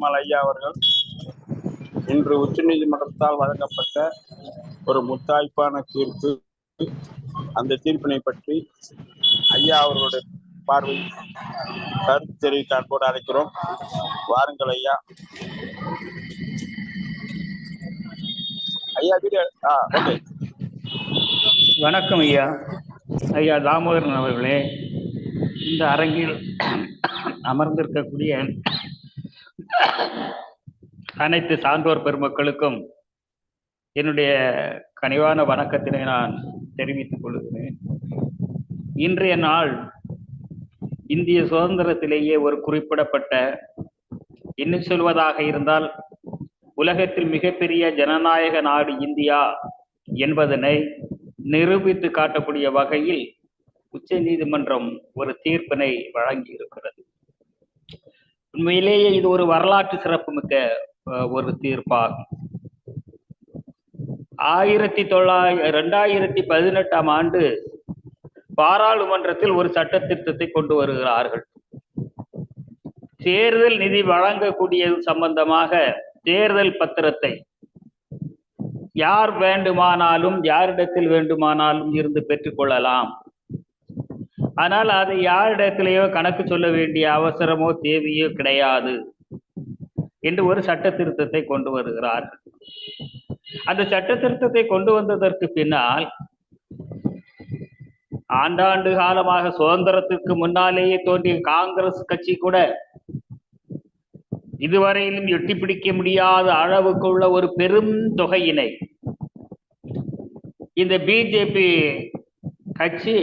பெருமாள் ஐயா அவர்கள் இன்று உச்ச நீதிமன்றத்தால் வழங்கப்பட்ட ஒரு முத்தாய்ப்பான தீர்ப்பு. அந்த தீர்ப்பினை பற்றி ஐயா அவர்களுடைய பார்வை கருத்து தெரிவிக்க அன்போடு அழைக்கிறோம். வாருங்கள் ஐயா. ஐயா வீடியோ ஆ ஓகே. வணக்கம் ஐயா. ஐயா தாமோதரன் அவர்களே இந்த அரங்கில் அமர்ந்திருக்கக்கூடிய அனைத்து சான்றோர் பெருமக்களுக்கும் என்னுடைய கனிவான வணக்கத்தினை நான் தெரிவித்துக் கொள்கிறேன். இன்றைய நாள் இந்திய சுதந்திரத்திலேயே ஒரு குறிப்பிடப்பட்ட இன்னும் சொல்வதாக இருந்தால் உலகத்தில் மிகப்பெரிய ஜனநாயக நாடு இந்தியா என்பதனை நிரூபித்து காட்டக்கூடிய வகையில் உச்ச நீதிமன்றம் ஒரு தீர்ப்பினை வழங்கி இருக்கிறது உண்மையிலேயே இது ஒரு வரலாற்று சிறப்புமிக்க ஒரு தீர்ப்பாகும். ஆயிரத்தி தொள்ளாயிர ரெண்டாயிரத்தி பதினெட்டாம் ஆண்டு பாராளுமன்றத்தில் ஒரு சட்ட திருத்தத்தை கொண்டு வருகிறார்கள். தேர்தல் நிதி வழங்கக்கூடியது சம்பந்தமாக தேர்தல் பத்திரத்தை யார் வேண்டுமானாலும் யாரிடத்தில் வேண்டுமானாலும் இருந்து பெற்றுக்கொள்ளலாம் ஆனால் அதை யாரிடத்திலேயோ கணக்கு சொல்ல வேண்டிய அவசரமோ தேவையோ கிடையாது. என்று ஒரு சட்ட திருத்தத்தை கொண்டு வருகிறார்கள் அந்த சட்ட திருத்தத்தை கொண்டு வந்ததற்கு பின்னால் ஆண்டாண்டு காலமாக சுதந்திரத்திற்கு முன்னாலேயே தோன்றிய காங்கிரஸ் கட்சி கூட இதுவரையிலும் எட்டி பிடிக்க முடியாத அளவுக்கு உள்ள ஒரு பெரும் தொகையினை இந்த பிஜேபி கட்சி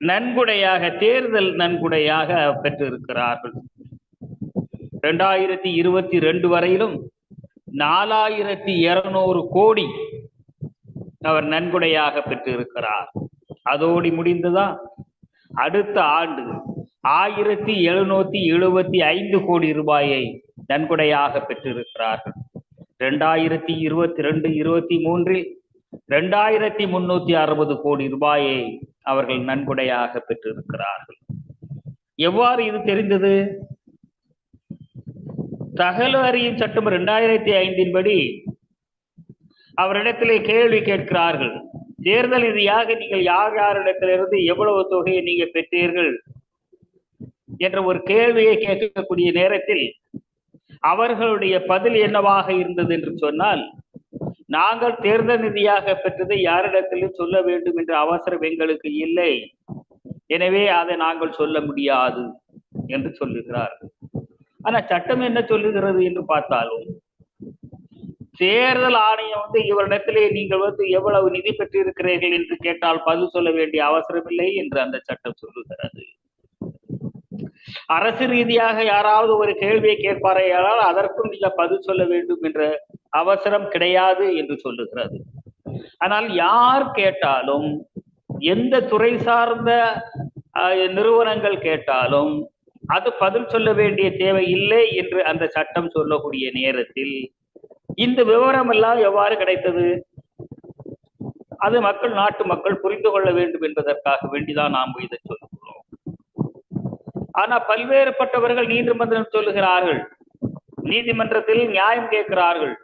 நன்கொடையாக தேர்தல் நன்கொடையாக பெற்றிருக்கிறார்கள். ரெண்டாயிரத்தி இருபத்தி ரெண்டு வரையிலும் நாலாயிரத்தி இருநூறு கோடி அவர் நன்கொடையாக பெற்றிருக்கிறார். அதோடு முடிந்ததா அடுத்த ஆண்டு ஆயிரத்தி எழுநூத்தி எழுபத்தி ஐந்து கோடி ரூபாயை நன்கொடையாக பெற்றிருக்கிறார்கள். ரெண்டாயிரத்தி இருபத்தி ரெண்டு இருபத்தி மூன்றில் ரெண்டாயிரத்தி முன்னூத்தி அறுபது கோடி ரூபாயை அவர்கள் நன்கொடையாக பெற்றிருக்கிறார்கள். எவ்வாறு இது தெரிந்தது? தகவல் அறியும் சட்டம் இரண்டாயிரத்தி ஐந்தின் படி அவரிடத்திலே கேள்வி கேட்கிறார்கள். தேர்தல் நிதியாக நீங்கள் யார் யாரிடத்திலிருந்து எவ்வளவு தொகையை நீங்க பெற்றீர்கள்? என்ற ஒரு கேள்வியை கேட்கக்கூடிய நேரத்தில் அவர்களுடைய பதில் என்னவாக இருந்தது என்று சொன்னால் நாங்கள் தேர்தல் நிதியாக பெற்றதை யாரிடத்திலும் சொல்ல வேண்டும் என்ற அவசரம் எங்களுக்கு இல்லை. எனவே அதை நாங்கள் சொல்ல முடியாது என்று சொல்லுகிறார்கள். ஆனா சட்டம் என்ன சொல்லுகிறது என்று பார்த்தாலும் தேர்தல் ஆணையம் வந்து இவரிடத்திலே நீங்கள் வந்து எவ்வளவு நிதி பெற்றிருக்கிறீர்கள் என்று கேட்டால் பதில் சொல்ல வேண்டிய அவசரமில்லை என்று அந்த சட்டம் சொல்லுகிறது. அரசு ரீதியாக யாராவது ஒரு கேள்வியை கேட்பாரையானால் அதற்கும் நீங்க பதில் சொல்ல வேண்டும் என்ற அவசரம் கிடையாது என்று சொல்லுகிறது. ஆனால் யார் கேட்டாலும் எந்த துறை சார்ந்த அஹ், நிறுவனங்கள் கேட்டாலும் அது பதில் சொல்ல வேண்டிய தேவை இல்லை என்று அந்த சட்டம் சொல்லக்கூடிய நேரத்தில் இந்த விவரம் எல்லாம் எவ்வாறு கிடைத்தது? அது மக்கள் நாட்டு மக்கள் புரிந்து கொள்ள வேண்டும் என்பதற்காக வேண்டிதான் நாம் இதை சொல்கிறோம். ஆனா பல்வேறுபட்டவர்கள் நீதிமன்றம் சொல்லுகிறார்கள். நீதிமன்றத்தில் நியாயம் கேட்கிறார்கள்.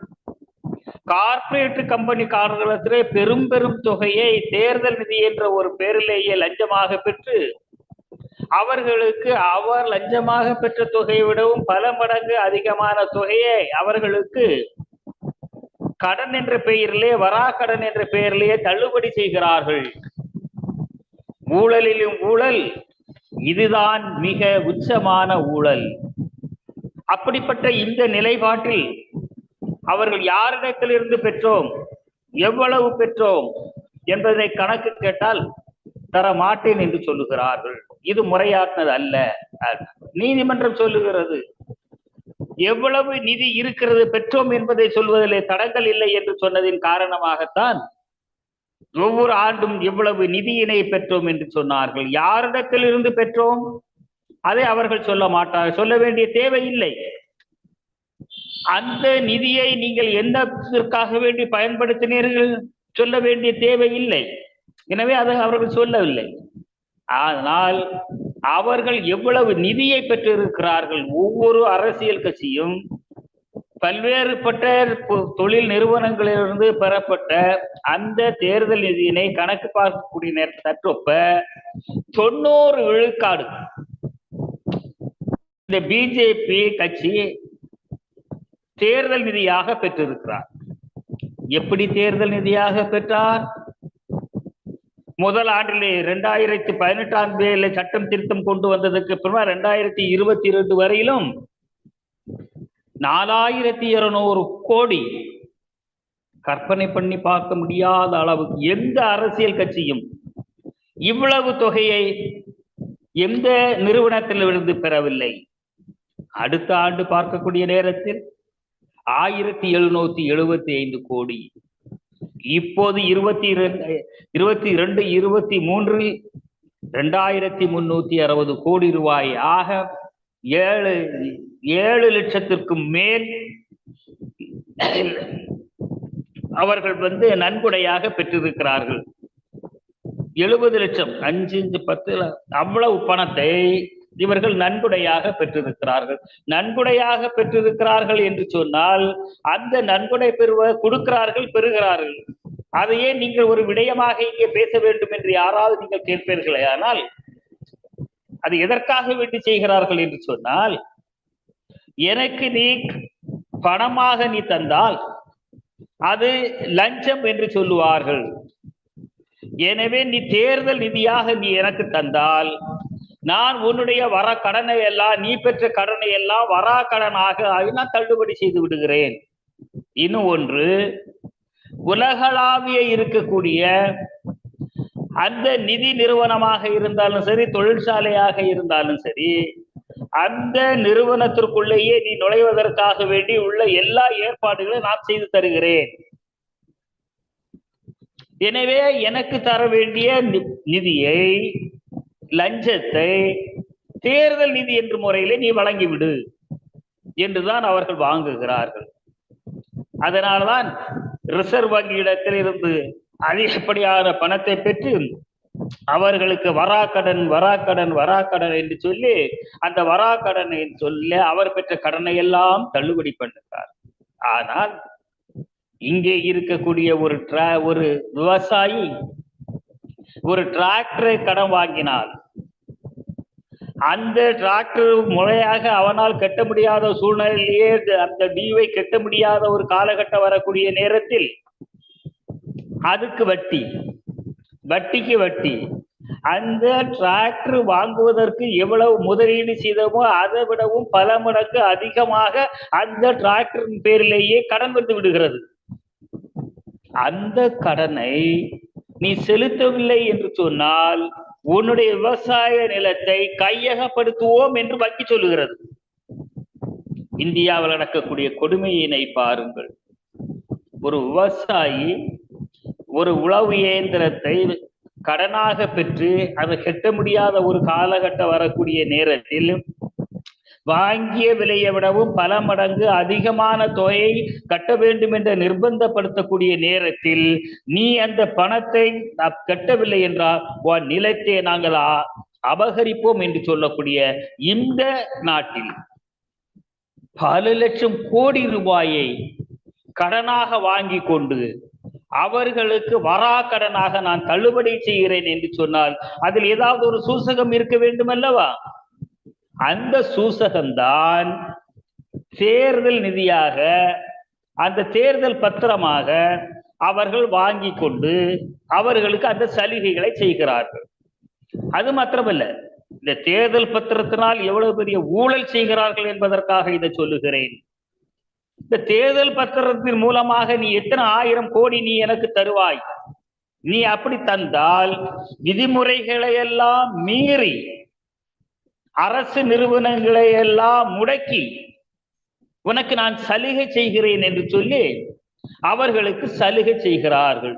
கார்ப்பரேட் கம்பெனிக்காரர்களிடத்திலே பெரும் பெரும் தொகையை தேர்தல் நிதி என்ற ஒரு பேரிலேயே லஞ்சமாக பெற்று அவர்களுக்கு அவர் லஞ்சமாக பெற்ற தொகையை விடவும் பல மடங்கு அதிகமான தொகையை அவர்களுக்கு கடன் என்ற பெயரிலே வராக்கடன் என்ற பெயரிலேயே தள்ளுபடி செய்கிறார்கள். ஊழலிலும் ஊழல். இதுதான் மிக உச்சமான ஊழல். அப்படிப்பட்ட இந்த நிலைப்பாட்டில் அவர்கள் யாரிடத்திலிருந்து பெற்றோம்? எவ்வளவு பெற்றோம்? என்பதை கணக்கு கேட்டால் தர மாட்டேன் என்று சொல்லுகிறார்கள். இது முறையாட்டினது அல்ல. நீதிமன்றம் சொல்லுகிறது. எவ்வளவு நிதி இருக்கிறது பெற்றோம் என்பதை சொல்வதிலே தடங்கள் இல்லை என்று சொன்னதின் காரணமாகத்தான் ஒவ்வொரு ஆண்டும் எவ்வளவு நிதியினை பெற்றோம் என்று சொன்னார்கள். யாரிடத்தில் இருந்து பெற்றோம்? அதை அவர்கள் சொல்ல மாட்டார்கள். சொல்ல வேண்டிய தேவை இல்லை. அந்த நிதியை நீங்கள் என்னத்திற்காக வேண்டி பயன்படுத்தினீர்கள்? சொல்ல வேண்டிய தேவை இல்லை. எனவே அதை அவர்கள் சொல்லவில்லை. ஆனால் அவர்கள் எவ்வளவு நிதியை பெற்றிருக்கிறார்கள் ஒவ்வொரு அரசியல் கட்சியும் பல்வேறுபட்ட தொழில் நிறுவனங்களிலிருந்து பெறப்பட்ட அந்த தேர்தல் நிதியினை கணக்கு பார்க்கக்கூடிய நேரத்தை தற்றொப்ப தொண்ணூறு விழுக்காடு இந்த பிஜேபி கட்சி தேர்தல் நிதியாக பெற்றிருக்கிறார். எப்படி தேர்தல் நிதியாக பெற்றார்? முதல் ஆண்டிலே இரண்டாயிரத்தி பதினெட்டாம் தேதியில சட்டம் திருத்தம் கொண்டு வந்ததுக்கு அப்புறமா ரெண்டாயிரத்தி இருபத்தி இரண்டு வரையிலும் நாலாயிரத்தி இருநூறு கோடி கற்பனை பண்ணி பார்க்க முடியாத அளவுக்கு எந்த அரசியல் கட்சியும் இவ்வளவு தொகையை எந்த நிறுவனத்திலிருந்து பெறவில்லை. அடுத்த ஆண்டு பார்க்கக்கூடிய நேரத்தில் ஆயிரத்தி எழுநூத்தி எழுபத்தி ஐந்து கோடி இப்போது இருபத்தி இரண்டு இருபத்தி இரண்டு இருபத்தி மூன்றில் ரெண்டாயிரத்தி முன்னூத்தி அறுபது கோடி ரூபாய் ஆக ஏழு ஏழு லட்சத்திற்கும் மேல் அவர்கள் வந்து நன்கொடையாக பெற்றிருக்கிறார்கள். எழுபது லட்சம் அஞ்சு பத்துல அவ்வளவு பணத்தை இவர்கள் நன்கொடையாக பெற்றிருக்கிறார்கள். நன்கொடையாக பெற்றிருக்கிறார்கள் என்று சொன்னால் அந்த நன்கொடை பெறுவ கொடுக்கிறார்கள் பெறுகிறார்கள். அதையே நீங்கள் ஒரு விடயமாக இங்கே பேச வேண்டும் என்று யாராவது நீங்கள் கேட்பீர்களே? ஆனால் அது எதற்காக வேண்டி செய்கிறார்கள் என்று சொன்னால் எனக்கு நீ பணமாக நீ தந்தால் அது லஞ்சம் என்று சொல்லுவார்கள். எனவே நீ தேர்தல் நிதியாக நீ எனக்கு தந்தால் நான் உன்னுடைய வர கடனை எல்லாம் நீ பெற்ற கடனை எல்லாம் வரா கடனாக ஆகி நான் தள்ளுபடி செய்து விடுகிறேன். இன்னும் ஒன்று உலகளாவிய இருக்கக்கூடிய அந்த நிதி நிறுவனமாக இருந்தாலும் சரி தொழிற்சாலையாக இருந்தாலும் சரி அந்த நிறுவனத்திற்குள்ளேயே நீ நுழைவதற்காக வேண்டி உள்ள எல்லா ஏற்பாடுகளையும் நான் செய்து தருகிறேன். எனவே எனக்கு தர வேண்டிய நி- நிதியை லஞ்சத்தை தேர்தல் நிதி என்ற முறையிலே நீ வழங்கிவிடு என்றுதான் அவர்கள் வாங்குகிறார்கள். அதனால்தான் ரிசர்வ் வங்கியிடத்தில் இருந்து அதிகப்படியான பணத்தை பெற்று அவர்களுக்கு வராக்கடன் வராக்கடன் வராக்கடன் என்று சொல்லி அந்த வராக்கடனை சொல்ல அவர் பெற்ற கடனை எல்லாம் தள்ளுபடி பண்ணுகிறார். ஆனால் இங்கே இருக்கக்கூடிய ஒரு tra ஒரு விவசாயி ஒரு டிராக்டரை கடன் வாங்கினால் அந்த டிராக்டர் முறையாக அவனால் கட்ட முடியாத சூழ்நிலையிலேயே அந்த- டியூவை கட்ட முடியாத ஒரு காலகட்டம் வரக்கூடிய நேரத்தில் அதுக்கு வட்டி வட்டிக்கு வட்டி. அந்த டிராக்டர் வாங்குவதற்கு எவ்வளவு முதலீடு செய்தோமோ அதை விடவும் பல மடங்கு அதிகமாக அந்த டிராக்டரின் பேரிலேயே கடன் வந்து விடுகிறது. அந்த கடனை நீ செலுத்தவில்லை என்று சொன்னால் உன்னுடைய விவசாய நிலத்தை கையகப்படுத்துவோம் என்று வங்கி சொல்லுகிறது. இந்தியாவில் நடக்கக்கூடிய கொடுமையினை பாருங்கள். ஒரு விவசாயி ஒரு உழவு இயந்திரத்தை கடனாக பெற்று அதை கெட்ட முடியாத ஒரு காலகட்டம் வரக்கூடிய நேரத்தில் வாங்கிய விலையை விடவும் பல மடங்கு அதிகமான தொகையை கட்ட வேண்டும் என்று நிர்பந்தப்படுத்தக்கூடிய நேரத்தில் நீ அந்த பணத்தை கட்டவில்லை என்றால் உன் நிலத்தை நாங்கள் அபகரிப்போம் என்று சொல்லக்கூடிய இந்த நாட்டில் பல லட்சம் கோடி ரூபாயை கடனாக வாங்கி கொண்டு அவர்களுக்கு வரா கடனாக நான் தள்ளுபடி செய்கிறேன் என்று சொன்னால் அதில் ஏதாவது ஒரு சூசகம் இருக்க வேண்டும் அல்லவா அந்த சூசகம்தான் தேர்தல் நிதியாக அந்த தேர்தல் பத்திரமாக அவர்கள் வாங்கி கொண்டு அவர்களுக்கு அந்த சலுகைகளை செய்கிறார்கள். அது மாத்திரமல்ல இந்த தேர்தல் பத்திரத்தினால் எவ்வளவு பெரிய ஊழல் செய்கிறார்கள் என்பதற்காக இதை சொல்லுகிறேன். இந்த தேர்தல் பத்திரத்தின் மூலமாக நீ எத்தனை ஆயிரம் கோடி நீ எனக்கு தருவாய்? நீ அப்படி தந்தால் விதிமுறைகளை எல்லாம் மீறி அரசு நிறுவனங்களை எல்லாம் முடக்கி உனக்கு நான் சலுகை செய்கிறேன் என்று சொல்லி அவர்களுக்கு சலுகை செய்கிறார்கள்.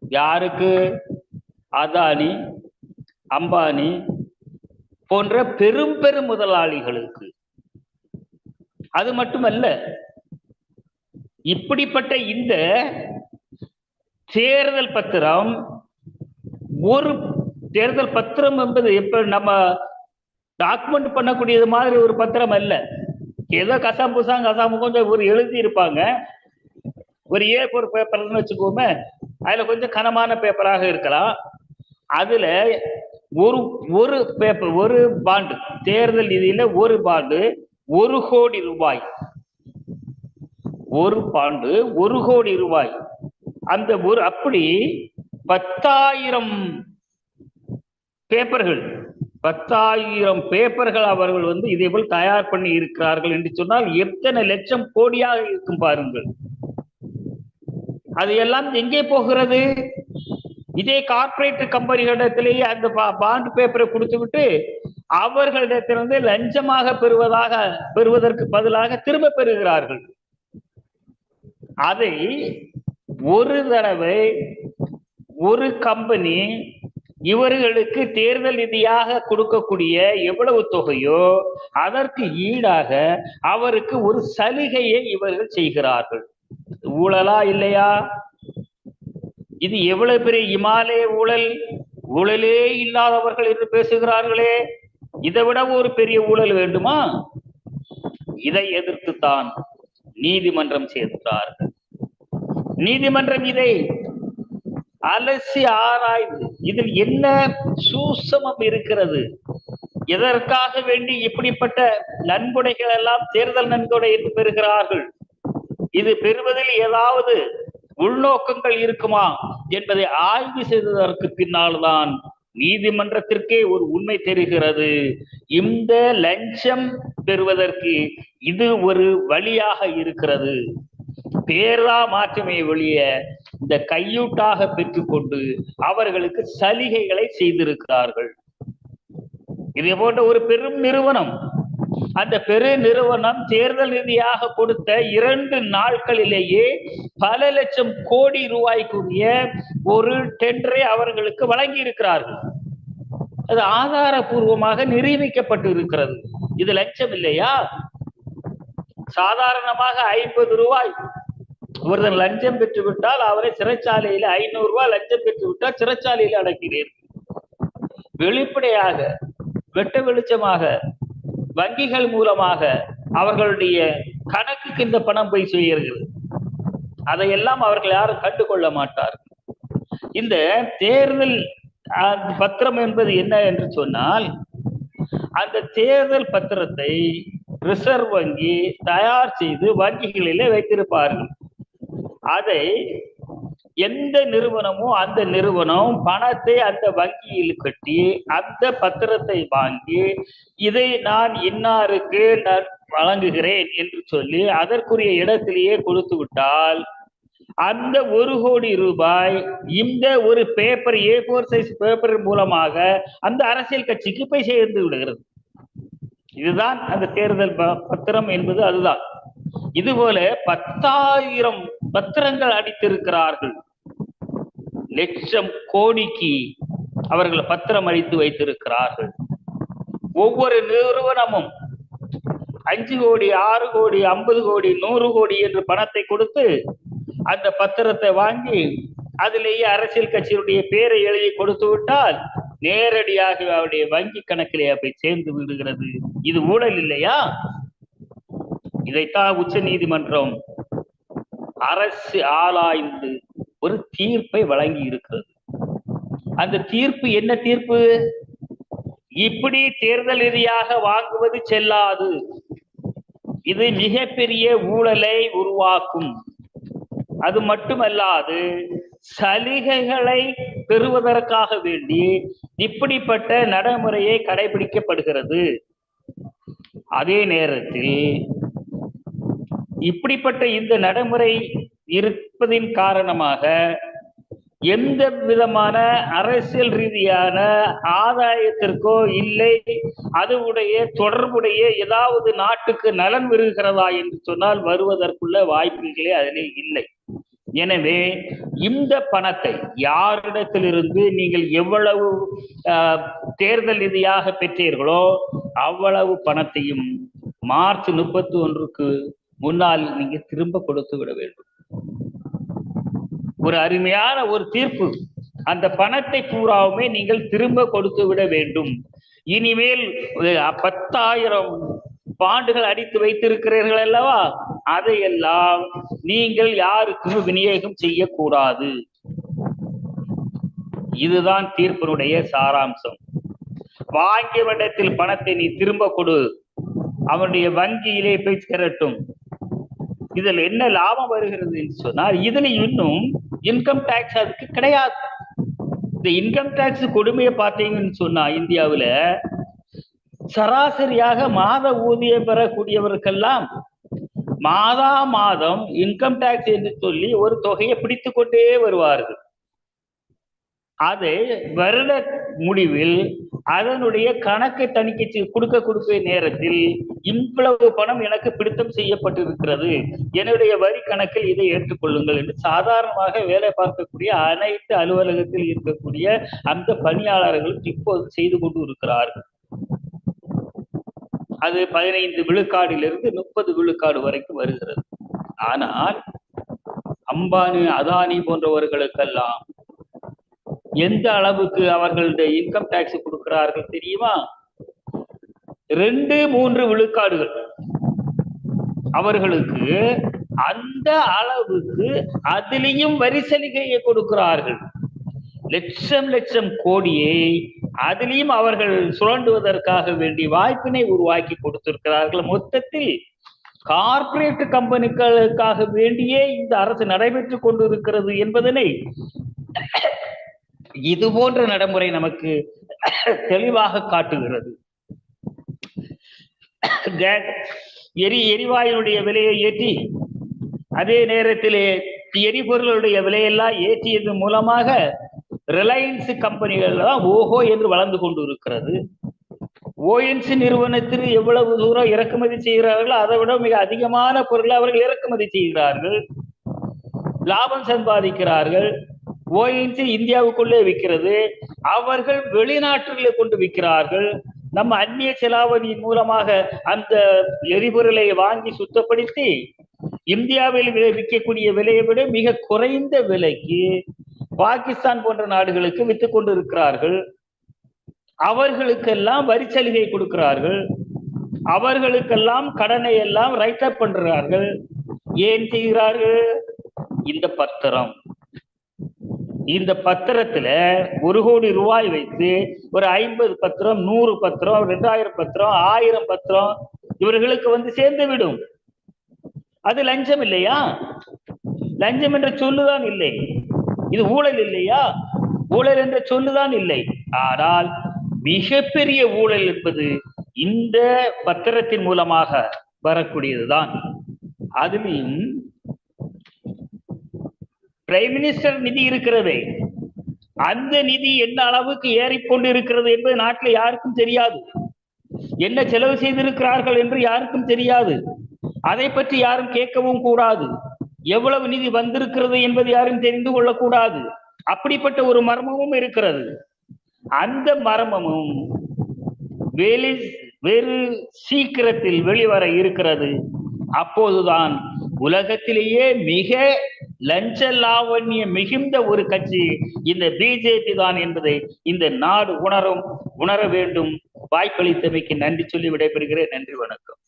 யாருக்கு? அதானி அம்பானி போன்ற பெரும் பெரும் முதலாளிகளுக்கு. அது மட்டுமல்ல இப்படிப்பட்ட இந்த தேர்தல் பத்திரம் ஒரு தேர்தல் பத்திரம் என்பது எப்ப நம்ம டாக்குமெண்ட் பண்ணக்கூடியது மாதிரி ஒரு பத்திரம் அல்ல. ஏதோ கசாம் புசாங் கசாமு கொஞ்சம் ஒரு எழுதி இருப்பாங்க ஒரு ஏ ஒரு பேப்பர்னு வச்சுக்கோமே அதுல கொஞ்சம் கனமான பேப்பராக இருக்கலாம். அதுல ஒரு ஒரு பேப்பர் ஒரு பாண்டு தேர்தல் நிதியில ஒரு பாண்டு ஒரு கோடி ரூபாய். ஒரு பாண்டு ஒரு கோடி ரூபாய். அந்த ஒரு அப்படி பத்தாயிரம் பேப்பர்கள் பத்தாயிரம் பேப்பர்கள் அவர்கள் வந்து இதே போல் தயார் பண்ணி இருக்கிறார்கள் என்று சொன்னால் எத்தனை லட்சம் கோடியாக இருக்கும் பாருங்கள். அது எல்லாம் எங்கே போகிறது? இதே கார்ப்பரேட் கம்பெனிகளிடத்திலேயே அந்த பாண்ட் பேப்பரை கொடுத்து விட்டு அவர்களிடத்திலிருந்து லஞ்சமாக பெறுவதாக பெறுவதற்கு பதிலாக திரும்ப பெறுகிறார்கள். அதை ஒரு தடவை ஒரு கம்பெனி இவர்களுக்கு தேர்தல் நிதியாக கொடுக்கக்கூடிய எவ்வளவு தொகையோ அதற்கு ஈடாக அவருக்கு ஒரு சலுகையை இவர்கள் செய்கிறார்கள். ஊழலா இல்லையா? இது எவ்வளவு பெரிய இமாலய ஊழல்? ஊழலே இல்லாதவர்கள் என்று பேசுகிறார்களே. இதை விட ஒரு பெரிய ஊழல் வேண்டுமா? இதை எதிர்த்துத்தான் நீதிமன்றம் சேர்க்கிறார்கள். நீதிமன்றம் இதை அலசி ஆராய்ந்து. இதில் என்ன சூசமம் இருக்கிறது? எதற்காக வேண்டி இப்படிப்பட்ட நன்கொடைகள் எல்லாம் தேர்தல் நன்கொடை என்று பெறுகிறார்கள்? இது பெறுவதில் ஏதாவது உள்நோக்கங்கள் இருக்குமா என்பதை ஆய்வு செய்ததற்கு பின்னால்தான் நீதிமன்றத்திற்கே ஒரு உண்மை தெரிகிறது. இந்த லஞ்சம் பெறுவதற்கு இது ஒரு வழியாக இருக்கிறது. பேரா மாற்றமே ஒழிய இந்த கையூட்டாக பெற்றுக்கொண்டு அவர்களுக்கு சலுகைகளை செய்திருக்கிறார்கள். இதே போன்ற ஒரு பெரும் நிறுவனம் அந்த பெரு நிறுவனம் தேர்தல் ரீதியாக கொடுத்த இரண்டு நாட்களிலேயே பல லட்சம் கோடி ரூபாய்க்குரிய ஒரு டெண்டரை அவர்களுக்கு வழங்கி இருக்கிறார்கள் அது ஆதாரபூர்வமாக நிரூபிக்கப்பட்டு இருக்கிறது இது லட்சம் இல்லையா? சாதாரணமாக ஐம்பது ரூபாய். ஒருத்தன் லஞ்சம் பெற்று விட்டால் அவரை சிறைச்சாலையில ஐநூறு ரூபாய் லஞ்சம் பெற்று விட்டால் சிறைச்சாலையில் அடைக்கிறீர் வெளிப்படையாக வெட்ட வெளிச்சமாக வங்கிகள் மூலமாக அவர்களுடைய கணக்குக்கு இந்த பணம் போய் செய்கிறது அதையெல்லாம் அவர்கள் யாரும் கண்டுகொள்ள மாட்டார்கள். இந்த தேர்தல் பத்திரம் என்பது என்ன என்று சொன்னால் அந்த தேர்தல் பத்திரத்தை ரிசர்வ் வங்கி தயார் செய்து வங்கிகளிலே வைத்திருப்பார்கள். அதை எந்த நிறுவனமோ அந்த நிறுவனம் பணத்தை அந்த வங்கியில் கட்டி அந்த பத்திரத்தை வாங்கி இதை நான் இன்னாருக்கு நான் வழங்குகிறேன் என்று சொல்லி அதற்குரிய இடத்திலேயே கொடுத்து விட்டால் அந்த ஒரு கோடி ரூபாய் இந்த ஒரு paper A four size paper மூலமாக அந்த அரசியல் கட்சிக்கு போய் சேர்ந்து விடுகிறது. இதுதான் அந்த தேர்தல் பத்திரம் என்பது அதுதான். இதுபோல பத்தாயிரம் பத்திரங்கள் அடித்திருக்கிறார்கள். லட்சம் கோடிக்கு அவர்கள் பத்திரம் அளித்து வைத்திருக்கிறார்கள். ஒவ்வொரு நிறுவனமும் அஞ்சு கோடி ஆறு கோடி ஐம்பது கோடி நூறு கோடி என்று பணத்தை கொடுத்து அந்த பத்திரத்தை வாங்கி அதிலேயே அரசியல் கட்சியினுடைய பேரை எழுதி கொடுத்து விட்டால் நேரடியாக அவருடைய வங்கி கணக்கிலே போய் சேர்ந்து விடுகிறது இது ஊழல் இல்லையா? இதைத்தான் உச்ச நீதிமன்றம் அரசு ஆராய்ந்து ஒரு தீர்ப்பை வழங்கி இருக்கிறது. அந்த தீர்ப்பு என்ன தீர்ப்பு? இப்படி தேர்தல் ரீதியாக வாங்குவது செல்லாது. இது மிகப்பெரிய ஊழலை உருவாக்கும். அது மட்டுமல்லாது சலுகைகளை பெறுவதற்காக வேண்டி இப்படிப்பட்ட நடைமுறையை கடைபிடிக்கப்படுகிறது. அதே நேரத்தில் இப்படிப்பட்ட இந்த நடைமுறை இருப்பதின் காரணமாக எந்த விதமான அரசியல் ரீதியான ஆதாயத்திற்கோ இல்லை அதுவுடைய தொடர்புடைய ஏதாவது நாட்டுக்கு நலன் வருகிறதா என்று சொன்னால் வருவதற்குள்ள வாய்ப்புகளே அதிலே இல்லை. எனவே இந்த பணத்தை யாரிடத்திலிருந்து நீங்கள் எவ்வளவு தேர்தல் ரீதியாக பெற்றீர்களோ அவ்வளவு பணத்தையும் மார்ச் முப்பத்தி ஒன்றுக்கு முன்னால் நீங்க திரும்ப கொடுத்து விட வேண்டும். ஒரு அருமையான ஒரு தீர்ப்பு. அந்த பணத்தை பூராவுமே நீங்கள் திரும்ப கொடுத்து விட வேண்டும். இனிமேல் பத்தாயிரம் பாண்டுகள் அடித்து வைத்திருக்கிறீர்கள் அல்லவா? அதையெல்லாம் நீங்கள் யாருக்கும் விநியோகம் செய்யக்கூடாது. இதுதான் தீர்ப்பினுடைய சாராம்சம். வாங்கியவனிடத்தில் பணத்தை நீ திரும்ப கொடு. அவனுடைய வங்கியிலே போய் திரட்டும் இதில் என்ன லாபம் வருகிறது என்று சொன்னால் இதுல இன்னும் இன்கம் டேக்ஸ் அதுக்கு கிடையாது. இந்த இன்கம் டேக்ஸ் கொடுமையை பார்த்தீங்கன்னு சொன்னா இந்தியாவுல சராசரியாக மாத ஊதியம் பெறக்கூடியவருக்கெல்லாம் மாதா மாதம் இன்கம் டேக்ஸ் என்று சொல்லி ஒரு தொகையை பிடித்து கொண்டே வருவார்கள். அது வருட முடிவில் அதனுடைய கணக்கை தணிக்கை செய்- கொடுக்க கொடுக்க நேரத்தில் இவ்வளவு பணம் எனக்கு பிடித்தம் செய்யப்பட்டிருக்கிறது. என்னுடைய வரி கணக்கில் இதை ஏற்றுக்கொள்ளுங்கள் என்று சாதாரணமாக வேலை பார்க்கக்கூடிய அனைத்து அலுவலகத்தில் இருக்கக்கூடிய அந்த பணியாளர்களும் இப்போது செய்து கொண்டு இருக்கிறார்கள் அது பதினைந்து விழுக்காடிலிருந்து முப்பது விழுக்காடு வரைக்கும் வருகிறது. ஆனால் அம்பானி அதானி போன்றவர்களுக்கெல்லாம் எந்த அளவுக்கு அவர்களுடைய இன்கம் டாக்ஸ் கொடுக்கிறார்கள் தெரியுமா? ரெண்டு மூன்று விழுக்காடுகள். அவர்களுக்கு அந்த அளவுக்கு அதிலையும் வரி சலுகையை கொடுக்கிறார்கள். லட்சம் லட்சம் கோடியை அதிலையும் அவர்கள் சுரண்டுவதற்காக வேண்டி வாய்ப்பினை உருவாக்கி கொடுத்திருக்கிறார்கள். மொத்தத்தில் கார்பரேட் கம்பெனிகளுக்காக வேண்டியே இந்த அரசு நடைபெற்றுக் கொண்டிருக்கிறது என்பதனை இது போன்ற நடைமுறை நமக்கு தெளிவாக காட்டுகிறது. எரி எரிவாயுடைய விலையை ஏற்றி அதே நேரத்திலே எரிபொருளுடைய விலையெல்லாம் ஏற்றியது மூலமாக ரிலையன்ஸ் கம்பெனிகள் தான் ஓஹோ என்று வளர்ந்து கொண்டு இருக்கிறது ஓஎன்சி நிறுவனத்தில் எவ்வளவு தூரம் இறக்குமதி செய்கிறார்களோ அதை விட மிக அதிகமான பொருளை அவர்கள் இறக்குமதி செய்கிறார்கள். லாபம் சம்பாதிக்கிறார்கள். ஓஎன்சி இந்தியாவுக்குள்ளே விற்கிறது. அவர்கள் வெளிநாட்டுகளை கொண்டு விற்கிறார்கள். நம்ம அந்நிய செலாவணியின் மூலமாக அந்த எரிபொருளை வாங்கி சுத்தப்படுத்தி இந்தியாவில் விற்கக்கூடிய விலையை விட மிக குறைந்த விலைக்கு பாகிஸ்தான் போன்ற நாடுகளுக்கு வித்து கொண்டிருக்கிறார்கள். அவர்களுக்கெல்லாம் வரி சலுகை கொடுக்கிறார்கள். அவர்களுக்கெல்லாம் கடனை எல்லாம் ரைட் அப் பண்றார்கள். ஏன் செய்கிறார்கள்? இந்த பத்திரம். இந்த பத்திரத்துல ஒரு கோடி ரூபாய் வைத்து ஒரு ஐம்பது பத்திரம் நூறு பத்திரம் ரெண்டாயிரம் பத்திரம் ஆயிரம் பத்திரம் இவர்களுக்கு வந்து சேர்ந்து விடும். அது லஞ்சம் இல்லையா? லஞ்சம் என்ற சொல்லுதான் இல்லை. இது ஊழல் இல்லையா? ஊழல் என்ற சொல்லுதான் இல்லை. ஆனால் மிகப்பெரிய ஊழல் என்பது இந்த பத்திரத்தின் மூலமாக வரக்கூடியதுதான். அதுலேயும் பிரைம் மினிஸ்டர் நிதி இருக்கிறதே. அந்த நிதி என்ன அளவுக்கு ஏறிக்கொண்டு இருக்கிறது என்பது நாட்டில் யாருக்கும் தெரியாது. என்ன செலவு செய்திருக்கிறார்கள் என்று யாருக்கும் தெரியாது. அதை பற்றி யாரும் கேட்கவும் கூடாது. எவ்வளவு நிதி வந்திருக்கிறது என்பது யாரும் தெரிந்து கொள்ளக்கூடாது. அப்படிப்பட்ட ஒரு மர்மமும் இருக்கிறது. அந்த மர்மமும் வெளி வெறு சீக்கிரத்தில் வெளிவர இருக்கிறது. அப்போதுதான் உலகத்திலேயே மிக லஞ்ச லாவண்யம் மிகுந்த ஒரு கட்சி இந்த பிஜேபி தான் என்பதை இந்த நாடு உணரும் உணர வேண்டும். வாய்ப்பளித்தமைக்கு நன்றி சொல்லி விடைபெறுகிறேன். நன்றி வணக்கம்.